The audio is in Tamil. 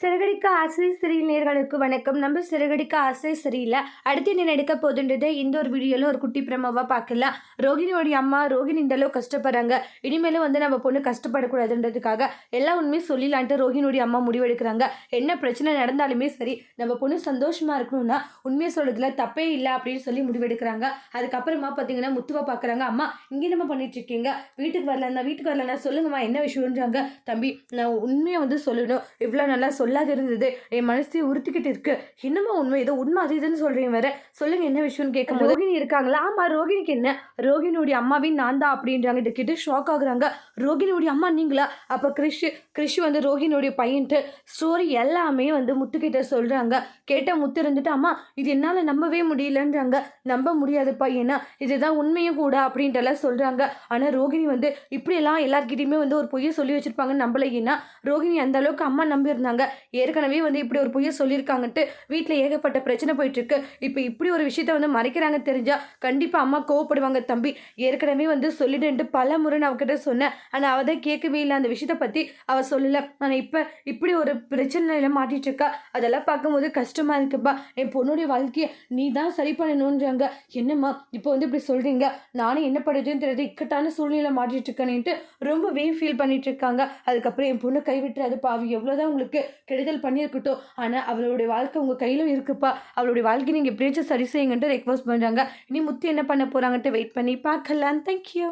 சிறுகடிக்க ஆசை சிறியில் நேர்களுக்கு வணக்கம். நம்ம சிறுகடிக்க ஆசை சரியில்லை அடுத்து என்ன நடக்க போகுதுன்றதை இந்த ஒரு வீடியோவில் ஒரு குட்டி பிரமாவாக பார்க்கலாம். ரோகிணியோடைய அம்மா ரோகிணி இந்த அளவு கஷ்டப்படுறாங்க. இனிமேலும் வந்து நம்ம பொண்ணு கஷ்டப்படக்கூடாதுன்றதுக்காக எல்லா உண்மையும் சொல்லிடலான்ட்டு ரோகிணியோடைய அம்மா முடிவெடுக்கிறாங்க. என்ன பிரச்சனை நடந்தாலுமே சரி நம்ம பொண்ணு சந்தோஷமாக இருக்கணும்னா உண்மையை சொல்கிறதுல தப்பே இல்லை அப்படின்னு சொல்லி முடிவெடுக்கிறாங்க. அதுக்கப்புறமா பார்த்தீங்கன்னா முத்துவை பார்க்குறாங்க அம்மா இங்கே நம்ம பண்ணிட்டு இருக்கீங்க வீட்டுக்கு வரலன்னா வீட்டுக்கு வரலன்னா சொல்லுங்கம்மா என்ன விஷயம்ன்றாங்க? தம்பி நான் உண்மையை வந்து சொல்லணும். இவ்வளோ நல்லா சொல்லாது இருந்தது. என் மனசையும் உறுத்திக்கிட்டு இருக்கு. என்னமோ உண்மை? ஏதோ உண்மை அது இதுன்னு சொல்றீங்க வேற. சொல்லுங்க என்ன விஷயம்னு கேட்கும் ரோகிணி இருக்காங்களா? ஆமா ரோகிணிக்கு என்ன? ரோகிணியோடைய அம்மாவின் நான் தான் அப்படின்றாங்க. இதை கேட்டு ஷாக் ஆகுறாங்க. ரோகிணியோடைய அம்மா நீங்களா? அப்போ கிறிஷ் கிறிஷ் வந்து ரோகிணியோடைய பையன்ட்டு ஸ்டோரி எல்லாமே வந்து முத்துக்கிட்ட சொல்றாங்க. கேட்ட முத்து இருந்துட்டு அம்மா இது என்னால் நம்பவே முடியலன்றாங்க. நம்ப முடியாதுப்பா. ஏன்னா இதுதான் உண்மையும் கூட அப்படின்ட்டு சொல்கிறாங்க சொல்றாங்க. ஆனால் ரோகிணி வந்து இப்படியெல்லாம் எல்லார்கிட்டயுமே வந்து ஒரு பொய்யை சொல்லி வச்சுருப்பாங்கன்னு நம்பலை. ஏன்னா ரோகிணி அந்த அளவுக்கு அம்மா நம்பியிருந்தாங்க. ஏற்கனவே வந்து இப்படி ஒரு பொய்யை சொல்லியிருக்காங்கன்ட்டு வீட்டில் ஏகப்பட்ட பிரச்சனை போயிட்டுருக்கு. இப்போ இப்படி ஒரு விஷயத்த வந்து மறைக்கிறாங்க தெரிஞ்சால் கண்டிப்பாக அம்மா கோவப்படுவாங்க தம்பி. ஏற்கனவே வந்து சொல்லிடுன்ட்டு பல முறை நான் அவகிட்ட சொன்னேன். ஆனால் அவள் தான் கேட்கவே இல்லை அந்த விஷயத்த பற்றி அவள் சொல்லலை. ஆனால் இப்போ இப்படி ஒரு பிரச்சனையில மாட்டிகிட்டு இருக்கா அதெல்லாம் பார்க்கும்போது கஷ்டமாக இருக்குப்பா. என் பொண்ணுடைய வாழ்க்கையை நீ தான் சரி பண்ணணுன்றாங்க என்னம்மா இப்போ வந்து இப்படி சொல்கிறீங்க நானும் என்ன பண்ணுறதுன்னு தெரியாது. இக்கட்டான சூழ்நிலை மாட்டிட்டு இருக்கேன்ட்டு ரொம்பவே ஃபீல் பண்ணிட்டு இருக்காங்க அதுக்கப்புறம் என் பொண்ணு கைவிட்டுறாது பாவி எவ்வளோதான் உங்களுக்கு கெடுதல் பண்ணியிருக்கட்டும். ஆனால் அவளுடைய வாழ்க்கை உங்கள் கையிலும் இருக்குப்பா. அவளுடைய வாழ்க்கை நீங்கள் எப்படியாச்சும் சரி செய்யுங்கன்ட்டு ரெக்வஸ்ட் பண்ணுறாங்க இனி முத்து என்ன பண்ண போகிறாங்கன்ட்டு வெயிட் பண்ணி பார்க்கலாம். தேங்க்யூ